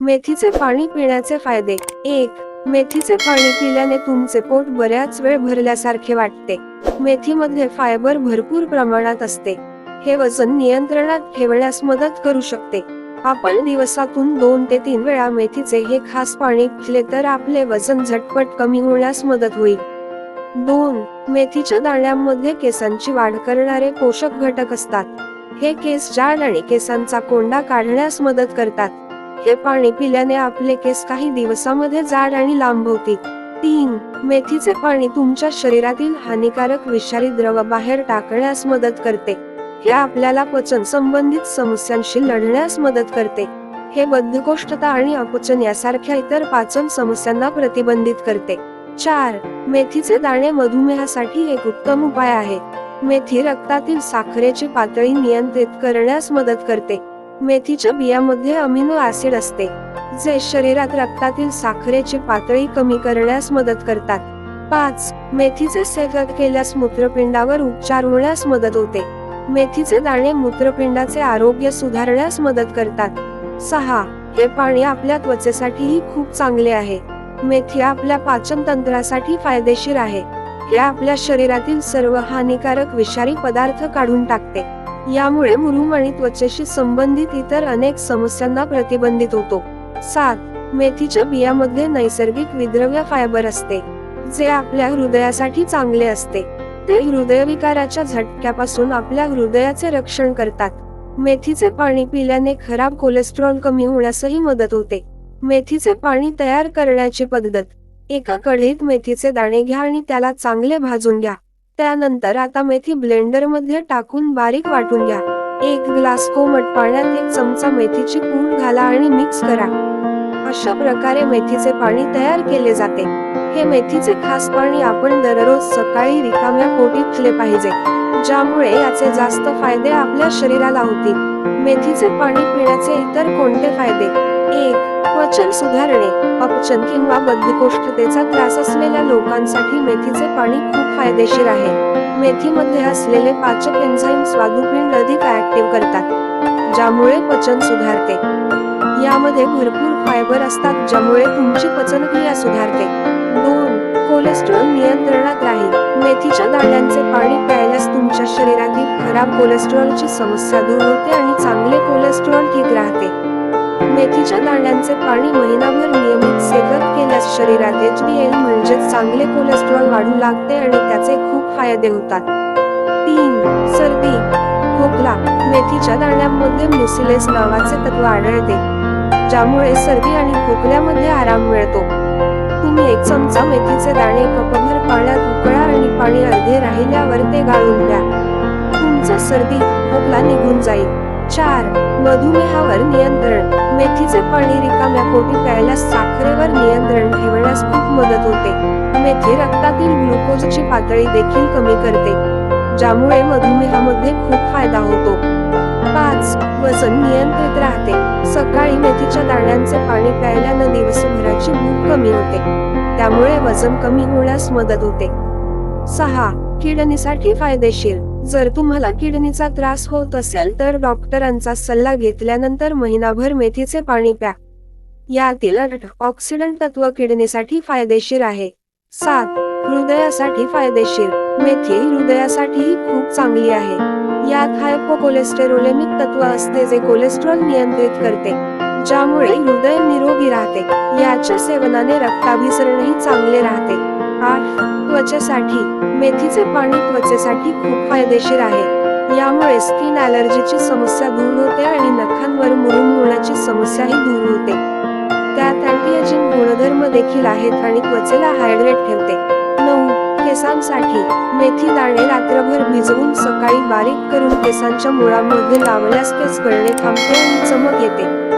मेथीचे पाणी पिण्याचे फायदे. एक मेथीचे पाणी पिल्याने तुमचे पोट बऱ्याच वेळ भरल्यासारखे वाटते. मेथीमध्ये फायबर भरपूर प्रमाणात असते. हे वजन नियंत्रणात ठेवण्यास मदत करू शकते. आपण दिवसातून दोन ते तीन वेळा मेथीचे हे खास पाणी पिले तर आपले वजन झटपट कमी होण्यास मदत होईल. दोन मेथीच्या दाण्यांमध्ये केसांची वाढ करणारे पोषक घटक असतात. हे केस जाड आणि केसांचा कोंडा काढण्यास मदत करतात. हे पाणी पिल्याने आपले केस काही दिवसामध्ये जाड आणि लांब होतील. तीन मेथीचे पाणी तुमच्या शरीरातील हानिकारक विषारी द्रव बाहेर टाकण्यास मदत करते. हे आपल्याला पचन संबंधित समस्यांशी लढण्यास मदत करते. हे बद्धकोष्ठता आणि अपचन यासारख्या इतर पाचन समस्यांना प्रतिबंधित करते. चार मेथीचे दाणे मधुमेहासाठी एक उत्तम उपाय आहे. मेथी रक्तातील साखरेची पातळी नियंत्रित करण्यास मदत करते. मेथीच्या बियामध्ये अमिनो ऍसिड असते जे शरीरात रक्तातील साखरेची पातळी कमी करण्यास मदत करतात. पाच मेथीचे सेवन केल्यास मूत्रपिंडावर उपचार होण्यास मदत होते. मेथीचे दाणे मूत्रपिंडाचे आरोग्य सुधारण्यास मदत करतात. सहा हे पाणी आपल्या त्वचेसाठीही खूप चांगले आहे. मेथी आपल्या पाचन तंत्रासाठी फायदेशीर आहे. हे आपल्या शरीरातील सर्व हानिकारक विषारी पदार्थ काढून टाकते. यामुळे मुरुम आणि त्वचेशी संबंधित इतर अनेक समस्यांना प्रतिबंधित होतो. सात मेथीच्या बियामध्ये नैसर्गिक विद्रव्य फायबर असते जे आपल्या हृदयासाठी चांगले असते. ते हृदयविकाराच्या झटक्यापासून आपल्या हृदयाचे रक्षण करतात. मेथीचे पाणी पिल्याने खराब कोलेस्ट्रॉल कमी होण्यासही मदत होते. मेथीचे पाणी तयार करण्याची पद्धत एका कढईत मेथीचे दाणे घ्या आणि त्याला चांगले भाजून घ्या. त्यानंतर आता मेथी ब्लेंडरमध्ये टाकून बारीक वाटून घ्या. एक ग्लास कोमट पाण्यात एक चमचा मेथीची पूड घाला आणि मिक्स करा. अशा प्रकारे मेथीचे पाणी तयार केले जाते. हे मेथीचे खास पाणी आपण दररोज सकाळी रिकाम्या पोटी पिले पाहिजे ज्यामुळे याचे जास्त फायदे आपल्या शरीराला होतील. मेथीचे पाणी पिण्याचे इतर कोणते फायदे? एक पचन सुधारणे. अपचन किंवा बद्धकोष्ठतेचा त्रास असलेल्या लोकांसाठी मेथीचे पाणी खूप फायदेशीर आहे. मेथीमध्ये असलेले पाचक एन्झाईम स्वादुपिंड अधिक ऍक्टिव्ह करतात ज्यामुळे पचन सुधारते. यामध्ये भरपूर फायबर असतात ज्यामुळे तुमची पचनक्रिया सुधारते. दोन कोलेस्ट्रॉल नियंत्रणात राहील. मेथीच्या दाण्यांचे पाणी प्यायल्यास तुमच्या शरीरातील खराब कोलेस्ट्रॉलची समस्या दूर होते आणि चांगले कोलेस्ट्रॉल ठीक राहते. मेथीच्या दाण्यांचे पाणी महिनाभर नियमित सेवन केल्यास शरीरात एच बी एल म्हणजे चांगले कोलेस्ट्रॉल वाढू लागते आणि त्याचे खूप फायदे होतात. तीन सर्दी खोकला मेथीच्या दाण्यांमध्ये मुसिलेस नावाचे तत्व आढळते ज्यामुळे सर्दी आणि खोकल्यामध्ये आराम मिळतो. तुम्ही एक चमचा मेथीचे दाणे कपभर पाण्यात उकळा आणि पाणी अर्धे राहिल्यावर ते गाळून द्या तुमचा सर्दी खोकला निघून जाईल. चार. मधुमेहावर नियंत्रण. मेथीचे पाणी रिकाम्या पोटी प्यायल्यास साखरेवर नियंत्रण ठेवण्यास खूप मदत होते. मेथी रक्तातील ग्लुकोजची पातळी देखील कमी करते ज्यामुळे मधुमेहामध्ये खूप फायदा होतो. पाच. वजन नियंत्रित राहते. सकाळी मेथीच्या दाण्यांचे पाणी प्यायल्यानं दिवसभराची भूक कमी होते. त्यामुळे वजन कमी होण्यास मदत होते. सहा. किडनीसाठी फायदेशीर. जर तुम्हाला किडनीचा त्रास होत असेल तर डॉक्टरांचा सल्ला घेतल्यानंतर महिनाभर मेथीचे पाणी प्या. यातील ऑक्सिडंट तत्व किडनीसाठी फायदेशीर आहे. सात हृदयासाठी फायदेशीर. मेथी हृदयासाठीही खूप चांगली आहे. यात हायपोकोलेस्टेरोलेमिक तत्व असते जे कोलेस्ट्रॉल नियंत्रित करते ज्यामुळे हृदय निरोगी राहते. याच्या सेवनाने रक्ताभिसरणही चांगले राहते. आठ त्वचेसाठी मेथीचे पाणी त्वचेसाठी खूप फायदेशीर आहे. यामुळे स्किन ॲलर्जीची समस्या दूर होते आणि नखांवर मुरुम होण्याची समस्याही दूर होते. त्यात अँटीएजिंग गुणधर्म देखील आहेत आणि त्वचेला हायड्रेट ठेवते. नऊ केसांसाठी मेथी दाणे रात्रभर भिजवून सकाळी बारीक करून केसांच्या मुळामध्ये लावल्यास केस गळणे थांबते आणि चमक येते.